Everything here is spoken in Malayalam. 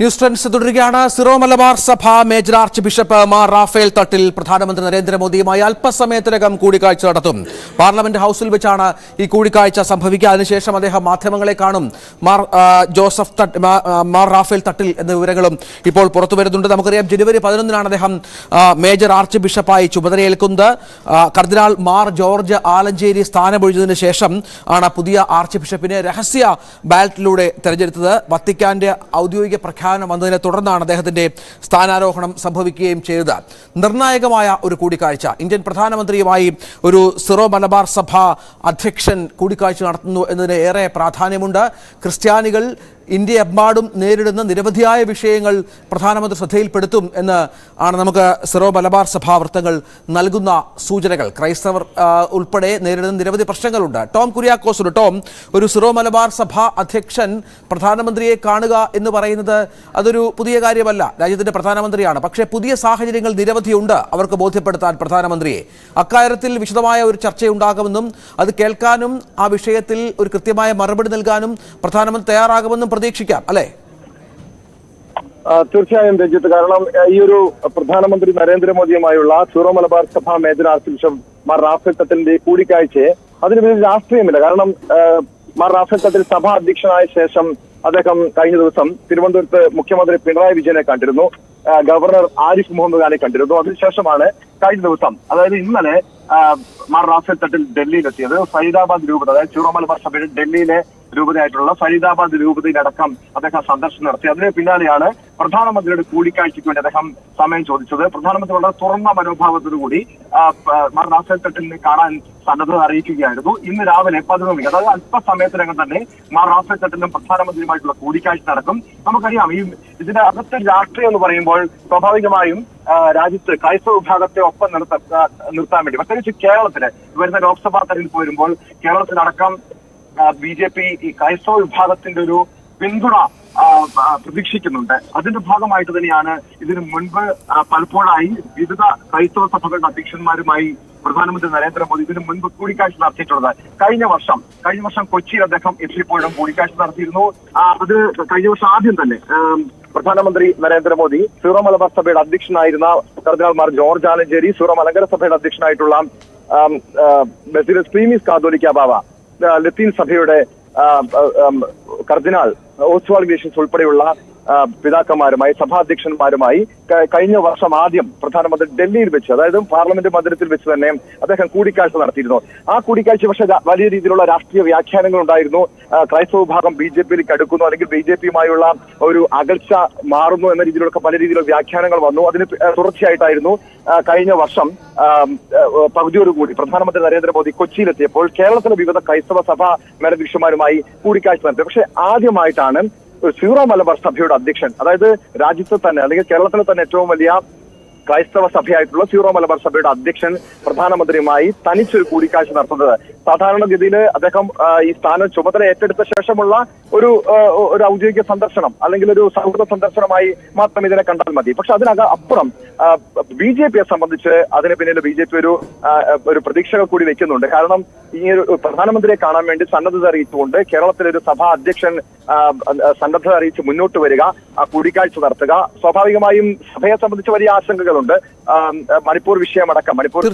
ന്യൂസ് ട്രെൻഡ്സ് തുടരുകയാണ്. സിറോ മലബാർ സഭ major archbishop Mar Raphael Thattil പ്രധാനമന്ത്രി നരേന്ദ്രമോദിയുമായി അല്പസമയത്തിനകം കൂടിക്കാഴ്ച നടത്തും. പാർലമെന്റ് ഹൌസിൽ വെച്ചാണ് ഈ കൂടിക്കാഴ്ച സംഭവിക്കുക. അതിനുശേഷം അദ്ദേഹം മാധ്യമങ്ങളെ കാണും. മാർ ജോസഫ് തട്ട് മാർ റാഫേൽ തട്ടിൽ എന്ന വിവരങ്ങളും ഇപ്പോൾ പുറത്തു വരുന്നുണ്ട്. നമുക്കറിയാം ജനുവരി പതിനൊന്നിനാണ് അദ്ദേഹം മേജർ ആർച്ച് ബിഷപ്പായി ചുമതലയേൽക്കുന്നത്. കർദിനാൾ മാർ ജോർജ് ആലഞ്ചേരി സ്ഥാനമൊഴിഞ്ഞതിനു ശേഷം ആണ് പുതിയ ആർച്ച് ബിഷപ്പിനെ രഹസ്യ ബാലറ്റിലൂടെ തെരഞ്ഞെടുത്തത്. വത്തിക്കാന്റെ ഔദ്യോഗിക പ്രഖ്യാപനം വന്നതിനെ തുടർന്നാണ് അദ്ദേഹത്തിന്റെ സ്ഥാനാരോഹണം സംഭവിക്കുകയും ചെയ്തത്. നിർണായകമായ ഒരു കൂടിക്കാഴ്ച. ഇന്ത്യൻ പ്രധാനമന്ത്രിയുമായി ഒരു സിറോ മലബാർ സഭ അധ്യക്ഷൻ കൂടിക്കാഴ്ച നടത്തുന്നു എന്നതിന് ഏറെ പ്രാധാന്യമുണ്ട്. ക്രിസ്ത്യാനികൾ ഇന്ത്യയെമ്പാടും നേരിടുന്ന നിരവധിയായ വിഷയങ്ങൾ പ്രധാനമന്ത്രി ശ്രദ്ധയിൽപ്പെടുത്തും എന്ന് ആണ് നമുക്ക് സിറോ മലബാർ സഭാ വൃത്തങ്ങൾ നൽകുന്ന സൂചനകൾ. ക്രൈസ്തവർ ഉൾപ്പെടെ നേരിടുന്ന നിരവധി പ്രശ്നങ്ങളുണ്ട്. ടോം കുര്യാക്കോസുണ്ട്. ടോം ഒരു സിറോ മലബാർ സഭ അധ്യക്ഷൻ പ്രധാനമന്ത്രിയെ കാണുക എന്ന് പറയുന്നത് അതൊരു പുതിയ കാര്യമല്ല. രാജ്യത്തിന്റെ പ്രധാനമന്ത്രിയാണ്. പക്ഷേ പുതിയ സാഹചര്യങ്ങൾ നിരവധിയുണ്ട് അവർക്ക് ബോധ്യപ്പെടുത്താൻ പ്രധാനമന്ത്രിയെ. അക്കാര്യത്തിൽ വിശദമായ ഒരു ചർച്ചയുണ്ടാകുമെന്നും അത് കേൾക്കാനും ആ വിഷയത്തിൽ ഒരു കൃത്യമായ മറുപടി നൽകാനും പ്രധാനമന്ത്രി തയ്യാറാകുമെന്നും പ്രതീക്ഷിക്കാം അല്ലേ? തീർച്ചയായും രഞ്ജിത്ത്. കാരണം ഈ ഒരു പ്രധാനമന്ത്രി നരേന്ദ്രമോദിയുമായുള്ള സൂറോ മലബാർ സഭ മേജർ ആർച്ച് മാർ റാഫേൽ തട്ടലിന്റെ കൂടിക്കാഴ്ചയെ അതിന് വലിയ രാഷ്ട്രീയമില്ല. കാരണം മാർ റാഫേൽ സഭ സഭാ അധ്യക്ഷനായ ശേഷം അദ്ദേഹം കഴിഞ്ഞ ദിവസം തിരുവനന്തപുരത്ത് മുഖ്യമന്ത്രി പിണറായി വിജയനെ കണ്ടിരുന്നു. ഗവർണർ ആരിഫ് മുഹമ്മദ് ഖാനെ കണ്ടിരുന്നു. അതിനുശേഷമാണ് കഴിഞ്ഞ ദിവസം അതായത് ഇന്നലെ മാർ റാഫേൽ തട്ടിൽ ഡൽഹിയിലെത്തിയത്. ഫരീദാബാദ് രൂപത അതായത് ചൂറോ മലബാർ സഭയുടെ ഡൽഹിയിലെ രൂപതയായിട്ടുള്ള ഫരീദാബാദ് രൂപതയിലടക്കം അദ്ദേഹം സന്ദർശനം നടത്തി. അതിന് പിന്നാലെയാണ് പ്രധാനമന്ത്രിയുടെ കൂടിക്കാഴ്ചയ്ക്ക് വേണ്ടി അദ്ദേഹം സമയം ചോദിച്ചത്. പ്രധാനമന്ത്രി വളരെ തുറന്ന മനോഭാവത്തോടുകൂടി മാർ കാണാൻ സന്നദ്ധത അറിയിക്കുകയായിരുന്നു. ഇന്ന് രാവിലെ പതിനൊന്ന് മണിക്ക് അതായത് അല്പസമയത്തിനകം തന്നെ മാർ പ്രധാനമന്ത്രിയുമായിട്ടുള്ള കൂടിക്കാഴ്ച നടക്കും. നമുക്കറിയാം ഈ ഇതിന്റെ അകത്തെ രാഷ്ട്രീയം എന്ന് പറയുമ്പോൾ സ്വാഭാവികമായും രാജ്യത്ത് ക്രൈസ്തവ വിഭാഗത്തെ ഒപ്പം നിർത്താൻ വേണ്ടി പ്രത്യേകിച്ച് കേരളത്തിൽ വരുന്ന ലോക്സഭാ തെരഞ്ഞെടുപ്പ് വരുമ്പോൾ കേരളത്തിലടക്കം ബി ജെ പി ഈ ക്രൈസ്തവ വിഭാഗത്തിന്റെ ഒരു പിന്തുണ പ്രതീക്ഷിക്കുന്നുണ്ട്. അതിന്റെ ഭാഗമായിട്ട് തന്നെയാണ് ഇതിനു മുൻപ് പലപ്പോഴായി വിവിധ ക്രൈസ്തവ സഭകളുടെ അധ്യക്ഷന്മാരുമായി പ്രധാനമന്ത്രി നരേന്ദ്രമോദി ഇതിനു മുൻപ് കൂടിക്കാഴ്ച നടത്തിയിട്ടുള്ളത്. കഴിഞ്ഞ വർഷം കഴിഞ്ഞ വർഷം കൊച്ചിയിൽ അദ്ദേഹം എത്തിയപ്പോഴും കൂടിക്കാഴ്ച നടത്തിയിരുന്നു. അത് കഴിഞ്ഞ വർഷം ആദ്യം തന്നെ പ്രധാനമന്ത്രി നരേന്ദ്രമോദി സീറോ മലബാർ സഭയുടെ അധ്യക്ഷനായിരുന്ന കർദിനാൾ മാർ ജോർജ് ആലഞ്ചേരി സീറോ മലങ്കര സഭയുടെ അധ്യക്ഷനായിട്ടുള്ള ബസിലെ പ്രീമിസ് കാതോലിക്ക ആ, ലത്തീൻ സഭയുടെ കർദിനാൾ ഓസ്വാൾ ഗ്രേഷ്യസ് ഉൾപ്പെടെയുള്ള പിതാക്കന്മാരുമായി സഭാധ്യക്ഷന്മാരുമായി കഴിഞ്ഞ വർഷം ആദ്യം പ്രധാനമന്ത്രി ഡൽഹിയിൽ വെച്ച് അതായത് പാർലമെന്റ് മന്ദിരത്തിൽ വെച്ച് തന്നെ അദ്ദേഹം കൂടിക്കാഴ്ച നടത്തിയിരുന്നു. ആ കൂടിക്കാഴ്ച പക്ഷേ വലിയ രീതിയിലുള്ള രാഷ്ട്രീയ വ്യാഖ്യാനങ്ങൾ ഉണ്ടായിരുന്നു. ക്രൈസ്തവ വിഭാഗം ബി ജെ പിയിലേക്ക് അടുക്കുന്നു അല്ലെങ്കിൽ ബി ജെ പിയുമായുള്ള ഒരു അകൽച്ച മാറുന്നു എന്ന രീതിയിലൊക്കെ പല രീതിയിലുള്ള വ്യാഖ്യാനങ്ങൾ വന്നു. അതിന് തുടർച്ചയായിട്ടായിരുന്നു കഴിഞ്ഞ വർഷം പകുതിയോടുകൂടി പ്രധാനമന്ത്രി നരേന്ദ്രമോദി കൊച്ചിയിലെത്തിയപ്പോൾ കേരളത്തിലെ വിവിധ ക്രൈസ്തവ സഭാ മേലധ്യക്ഷന്മാരുമായി കൂടിക്കാഴ്ച നടത്തി. പക്ഷേ ആദ്യമായിട്ടാണ് സീറോ മലബാർ സഭയുടെ അധ്യക്ഷൻ അതായത് രാജ്യത്ത് തന്നെ അല്ലെങ്കിൽ കേരളത്തിലെ തന്നെ ഏറ്റവും വലിയ ക്രൈസ്തവ സഭയായിട്ടുള്ള സീറോ മലബാർ സഭയുടെ അധ്യക്ഷൻ പ്രധാനമന്ത്രിയുമായി തനിച്ചൊരു കൂടിക്കാഴ്ച നടത്തുന്നത്. സാധാരണഗതിയിൽ അദ്ദേഹം ഈ സ്ഥാനം ചുമതല ഏറ്റെടുത്ത ശേഷമുള്ള ഒരു ഒരു ഔദ്യോഗിക സന്ദർശനം അല്ലെങ്കിൽ ഒരു സൗഹൃദ സന്ദർശനമായി മാത്രം ഇതിനെ കണ്ടാൽ മതി. പക്ഷെ അതിനക അപ്പുറം ബി ജെ പിയെ സംബന്ധിച്ച് അതിന് പിന്നിൽ ബി ജെ പി ഒരു ഒരു പ്രതീക്ഷകൾ കൂടി വെക്കുന്നുണ്ട്. കാരണം ഈ ഒരു പ്രധാനമന്ത്രിയെ കാണാൻ വേണ്ടി സന്നദ്ധത അറിയിച്ചുകൊണ്ട് കേരളത്തിലെ ഒരു സഭാ അധ്യക്ഷൻ സന്നദ്ധത അറിയിച്ച് മുന്നോട്ട് വരിക കൂടിക്കാഴ്ച നടത്തുക. സ്വാഭാവികമായും സഭയെ സംബന്ധിച്ച് വലിയ ആശങ്കകളുണ്ട്. മണിപ്പൂർ വിഷയമടക്കം മണിപ്പൂർ